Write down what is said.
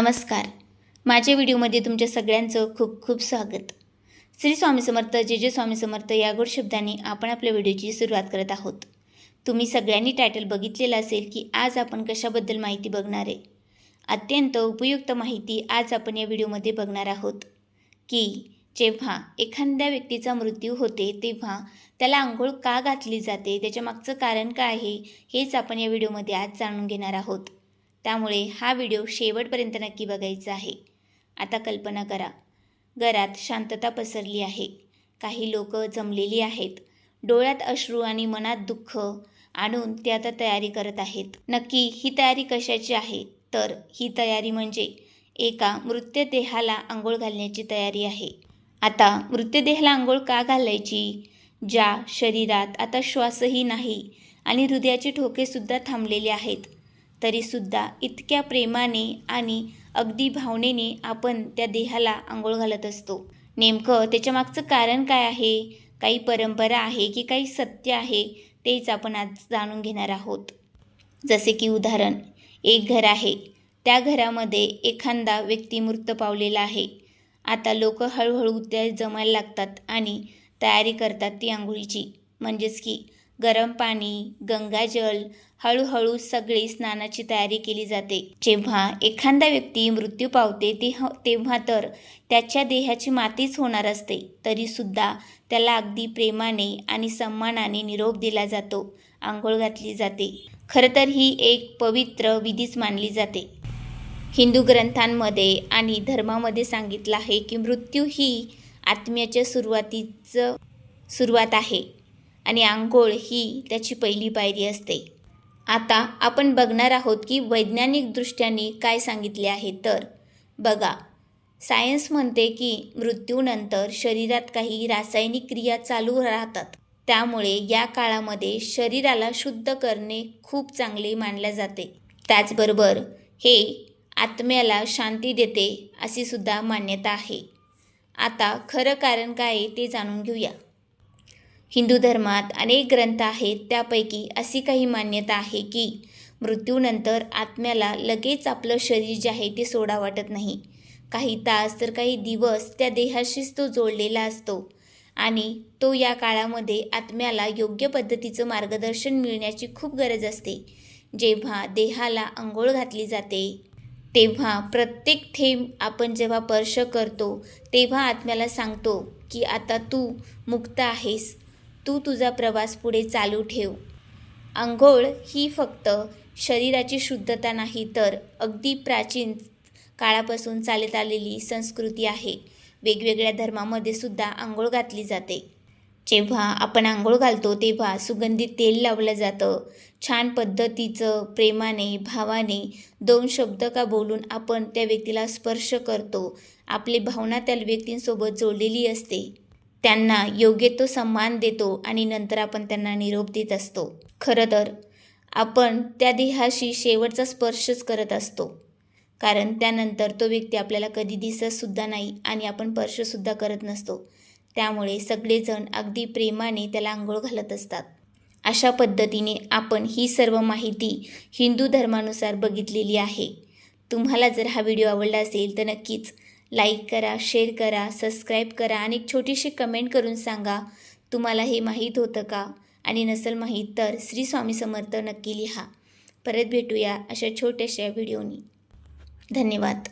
नमस्कार. माझ्या व्हिडिओमध्ये तुमच्या सगळ्यांचं खूप खूप स्वागत. श्री स्वामी समर्थ जे जे स्वामी समर्थ या गोड शब्दाने आपण आपल्या व्हिडिओची सुरुवात करत आहोत. तुम्ही सगळ्यांनी टायटल बघितलेलं असेल की आज आपण कशाबद्दल माहिती बघणार आहे? अत्यंत उपयुक्त माहिती आज आपण या व्हिडिओमध्ये बघणार आहोत. की जेव्हा एखाद्या व्यक्तीचा मृत्यू होते तेव्हा त्याला आंघोळ का घातली जाते? त्याच्या मागचं कारण काय आहे? हेच आपण या व्हिडिओमध्ये आज जाणून घेणार आहोत. त्यामुळे हा व्हिडिओ शेवटपर्यंत नक्की बघायचा आहे. आता कल्पना करा घरात शांतता पसरली आहे. काही लोक जमलेली आहेत. डोळ्यात अश्रू आणि मनात दुःख आणून ते आता तयारी करत आहेत. नक्की ही तयारी कशाची आहे? तर ही तयारी म्हणजे एका मृतदेहाला आंघोळ घालण्याची तयारी आहे. आता मृतदेहाला आंघोळ का घालायची? ज्या शरीरात आता श्वासही नाही आणि हृदयाचे ठोकेसुद्धा थांबलेले आहेत. तरीसुद्धा इतक्या प्रेमाने आणि अगदी भावनेने आपण त्या देहाला आंघोळ घालत असतो. नेमकं त्याच्यामागचं कारण काय आहे? काही परंपरा आहे की काही सत्य आहे? तेच आपण आज जाणून घेणार आहोत. जसे की उदाहरण एक घर आहे. त्या घरामध्ये एखादा व्यक्ती मृत पावलेला आहे. आता लोक हळूहळू त्या जमायला लागतात आणि तयारी करतात ती आंघोळीची. म्हणजेच की गरम पाणी गंगाजल हळूहळू सगळी स्नानाची तयारी केली जाते. जेव्हा एखादा व्यक्ती मृत्यू पावते तेव्हा तर त्याच्या देहाची मातीच होणार असते. तरीसुद्धा त्याला अगदी प्रेमाने आणि सन्मानाने निरोप दिला जातो आंघोळ घातली जाते. खरं तर ही एक पवित्र विधीच मानली जाते. हिंदू ग्रंथांमध्ये आणि धर्मामध्ये सांगितलं आहे की मृत्यू ही आत्म्याच्या सुरुवातीचं सुरुवात आहे. आणि आंघोळ ही त्याची पहिली पायरी असते. आता आपण बघणार आहोत की वैज्ञानिक दृष्ट्याने काय सांगितले आहे तर बघा. सायन्स म्हणते की मृत्यूनंतर शरीरात काही रासायनिक क्रिया चालू राहतात. त्यामुळे या काळामध्ये शरीराला शुद्ध करणे खूप चांगले मानले जाते. त्याचबरोबर हे आत्म्याला शांती देते अशी सुद्धा मान्यता आहे. आता खरं कारण काय आहे ते जाणून घेऊया. हिंदू धर्मात अनेक ग्रंथ आहेत त्यापैकी अशी काही मान्यता आहे की मृत्यूनंतर आत्म्याला लगेच आपलं शरीर जे आहे ते सोडा वाटत नाही. काही तास तर काही दिवस त्या देहाशीच तो जोडलेला असतो आणि तो या काळामध्ये आत्म्याला योग्य पद्धतीचं मार्गदर्शन मिळण्याची खूप गरज असते. जेव्हा देहाला आंघोळ घातली जाते तेव्हा प्रत्येक थेंब आपण जेव्हा स्पर्श करतो तेव्हा आत्म्याला सांगतो की आता तू मुक्त आहेस. तू तुझा प्रवास पुढे चालू ठेव. आंघोळ ही फक्त शरीराची शुद्धता नाही तर अगदी प्राचीन काळापासून चालत आलेली संस्कृती आहे. वेगवेगळ्या धर्मामध्ये सुद्धा आंघोळ घातली जाते. जेव्हा आपण आंघोळ घालतो तेव्हा सुगंधित तेल लावलं जातं. छान पद्धतीचं प्रेमाने भावाने दोन शब्द का बोलून आपण त्या व्यक्तीला स्पर्श करतो. आपली भावना त्या व्यक्तींसोबत जोडलेली असते. त्यांना योग्य तो सन्मान देतो आणि नंतर आपण त्यांना निरोप देत असतो. खरं तर आपण त्या देहाशी शेवटचा स्पर्शच करत असतो. कारण त्यानंतर तो व्यक्ती आपल्याला कधी दिसतसुद्धा नाही आणि आपण स्पर्शसुद्धा करत नसतो. त्यामुळे सगळेजण अगदी प्रेमाने त्याला आंघोळ घालत असतात. अशा पद्धतीने आपण ही सर्व माहिती हिंदू धर्मानुसार बघितलेली आहे. तुम्हाला जर हा व्हिडिओ आवडला असेल तर नक्कीच लाईक करा शेअर करा सबस्क्राईब करा आणि एक छोटीशी कमेंट करून सांगा तुम्हाला हे माहीत होतं का? आणि नसेल माहीत तर श्री स्वामी समर्थ नक्की लिहा. परत भेटूया अशा छोट्याशा व्हिडिओनी. धन्यवाद.